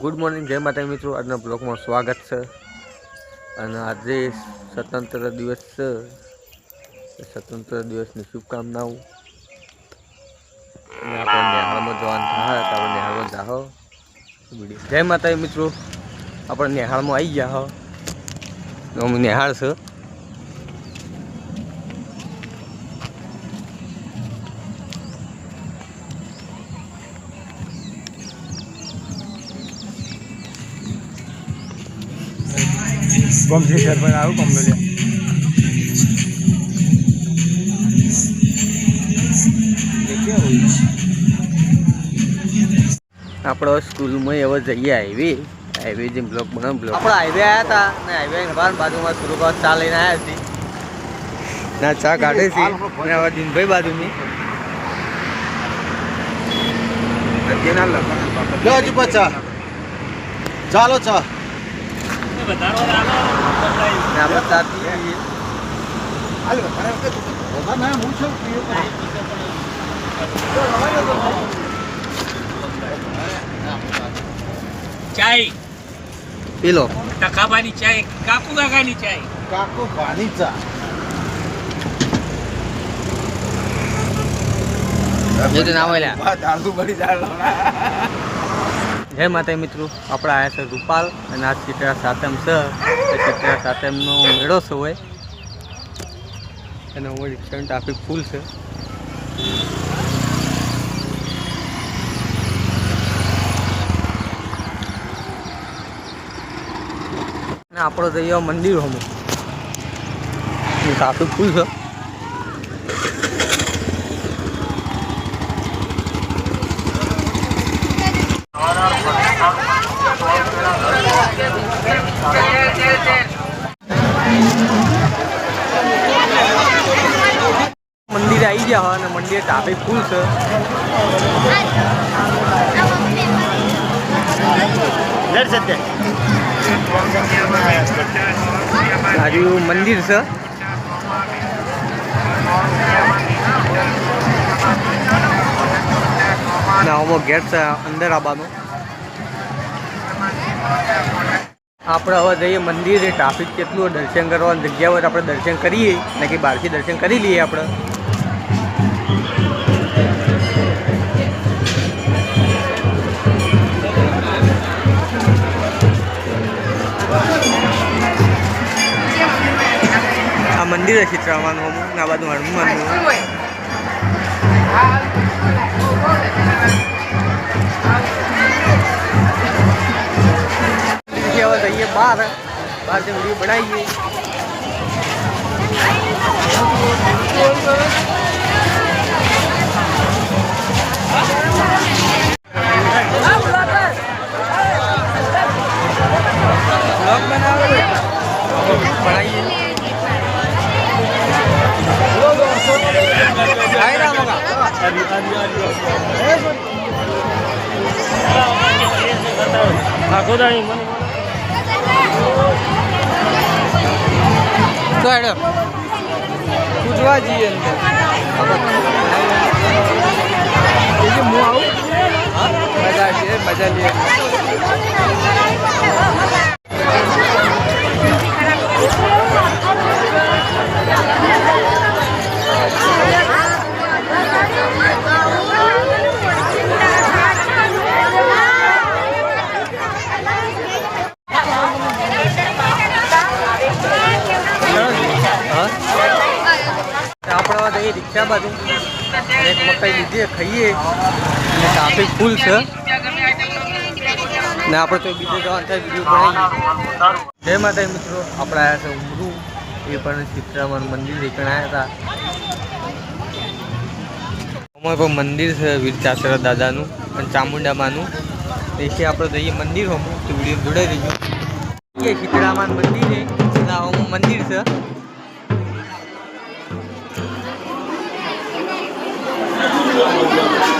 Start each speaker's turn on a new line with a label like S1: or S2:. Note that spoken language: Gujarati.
S1: ગુડ મોર્નિંગ, જય માતા મિત્રો. આજના બ્લોગમાં સ્વાગત છે. અને આજે સ્વતંત્ર દિવસ છે. સ્વતંત્ર દિવસની શુભકામનાઓ. અને આપણે નિહાળમાં જવાનું થાય, તો જય માતા મિત્રો. આપણે નિહાળમાં આવી ગયા હો. અમે નિહાળ છે.
S2: ગમથી સરપંચ આવું કમ લે
S1: આપણો સ્કૂલમાં એવો જઈએ આવી. હાઈવે જેમ બ્લોક બનાવ બ્લોક. આપણે હાઈવે આવ્યા હતા ને હાઈવે બાર બાજુમાં સુરગાંવ ચા લઈને આવ્યા હતી ના ચા કાઢે છે. અને હવે દિનભાઈ બાજુની.
S2: લો હજી પચા ચાલો ચા.
S1: છીએ.
S3: ચાય
S1: પી લો
S3: ટકાબાની ચાય. કાકુ કાકાની ચાય.
S2: કાકુ પાણી ચા.
S1: નામ હોય
S2: દાદુ બળી જાય.
S1: જય માતા મિત્રો, આપણે આવ્યા છે રૂપાલ અને આ ચિત્રા સાતમ છે. એ ચિત્રા સાતમનો મેળો છે હોય અને હું રિક્ષાની ટ્રાફિક ફૂલ છે. અને આપણો જઈએ મંદિર હમું ટ્રાફિક ફૂલ છે. મંદિર આવી ગયા અને મંદિર ટ્રાફિક ફૂલ છે. આજુ મંદિર છે. ના આમાં ગેટ છે અંદર આવવાનું આપણે હવે જઈએ મંદિરે ટ્રાફિક કેટલું, દર્શન કરવાની જગ્યા હોય તો આપણે દર્શન કરીએ. ને બહારથી દર્શન કરી લઈએ આપણે. આ મંદિર છે ચિત્રામાનું અમુક આ બાજુ હનુમાનનું. હવે જઈએ બહાર બહાર જે વીડિયો બનાવીએ. બ્લોગ બનાવે. બનાવીએ. તો હેડો. પૂછવા જઈએ હું આવું? મજા છે મજા લઈએ. જઈએ રિક્ષા બાજુ એક મકાઈ લીધી ખાઈએ. અને ટ્રાફિક ફૂલ છે. ને આપણે તો બીજો જવાનું થાય વીડિયો બનાવીએ જય માતા મિત્રો, આપણે આવ્યા છે ઉમરું. એ પણ ચિત્રામાં મંદિર આવ્યા હતા. અમારે પણ મંદિર છે, વીર ચાસરા દાદાનું અને ચામુંડામાનું. તેથી આપણે જઈએ મંદિર હોમું, તો વીડિયો જોડાઈ દઈશું એ શીતળામાન મંદિર છે મંદિર છે. Gracias.